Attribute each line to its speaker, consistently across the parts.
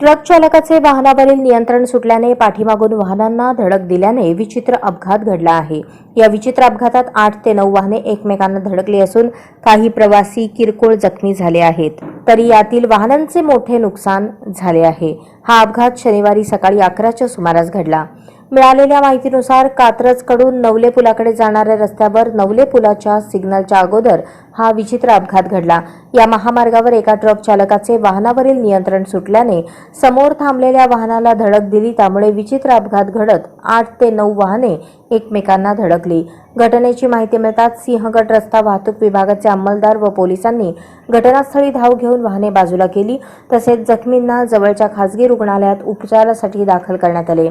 Speaker 1: Truck चालकाचे वाहनावरील नियंत्रण सुटल्याने पाठीमागून वाहनांना धडक दिल्याने विचित्र अपघात घडला आहे. या विचित्र अपघातात आठ ते नऊ वाहने एकमेकांना धडकली असून काही प्रवासी किरकोळ जखमी झाले आहेत. तरी यातील वाहनांचे मोठे नुकसान झाले आहे. हा अपघात शनिवारी सकाळी अकराच्या सुमारास घडला. मिळालेल्या माहितीनुसार कात्रजकडून नवले पुलाकडे जाणाऱ्या रस्त्यावर नवले पुलाच्या सिग्नलच्या अगोदर हा विचित्र अपघात घडला. या महामार्गावर एका ट्रक चालकाचे वाहनावरील नियंत्रण सुटल्याने समोर थांबलेल्या वाहनाला धडक दिली. त्यामुळे विचित्र अपघात घडत आठ ते नऊ वाहने एकमेकांना धडकली. घटनेची माहिती मिळताच सिंहगड रस्ता वाहतूक विभागाचे अंमलदार व पोलिसांनी घटनास्थळी धाव घेऊन वाहने बाजूला केली. तसेच जखमींना जवळच्या खासगी रुग्णालयात उपचारासाठी दाखल करण्यात आले.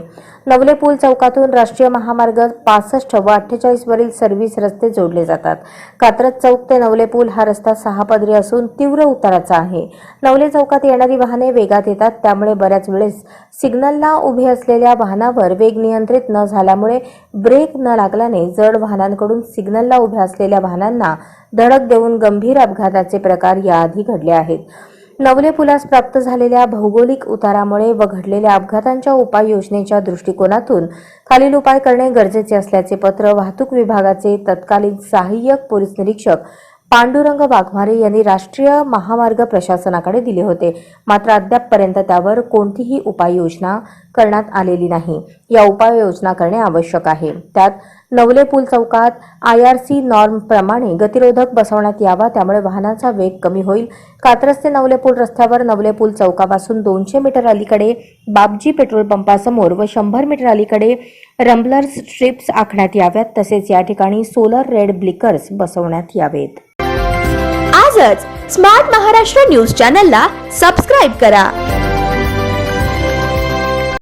Speaker 1: नवले पूल चौकातून राष्ट्रीय महामार्ग पासष्ट व अठ्ठेचाळीसवरील सर्व्हिस रस्ते जोडले जातात. कात्रज चौक ते नवले पूल हा रस्ता सहा पदरी असून तीव्र उताराचा आहे. नवले चौकात येणारी वाहने वेगात येतात त्यामुळे बऱ्याच वेळेस सिग्नलला उभे असलेल्या वाहनावर वेग नियंत्रित न झाल्यामुळे ब्रेक न लागल्याने जड वाहनांकडून सिग्नलला उभ्या असलेल्या वाहनांना धडक देऊन गंभीर अपघाताचे प्रकार याआधी घडले आहेत. नवले पुलास प्राप्त झालेल्या भौगोलिक उतारामुळे व घडलेल्या अपघातांच्या उपाययोजनेच्या दृष्टिकोनातून खालील उपाय करणे गरजेचे असल्याचे पत्र वाहतूक विभागाचे तत्कालीन सहाय्यक पोलीस निरीक्षक पांडुरंग वाघमारे यांनी राष्ट्रीय महामार्ग प्रशासनाकडे दिले होते. मात्र अद्यापपर्यंत त्यावर कोणतीही उपाययोजना करण्यात आलेली नाही. या उपाययोजना करणे आवश्यक आहे. त्यात नवले पूल चौकात आय आर सी नॉर्म प्रमाणे गतिरोधक बसवण्यात यावा त्यामुळे वाहनांचा वेग कमी होईल. कात्रज ते नवले पूल रस्त्यावर नवले पूल चौकापासून दोनशे मीटर अलीकडे बापजी पेट्रोल पंपासमोर व शंभर मीटर अलीकडे रम्बलर स्ट्रिप्स आखण्यात याव्यात तसेच या ठिकाणी सोलर रेड ब्लिकर्स बसवण्यात यावेत.
Speaker 2: आजच स्मार्ट महाराष्ट्र न्यूज चॅनलला सबस्क्राईब करा.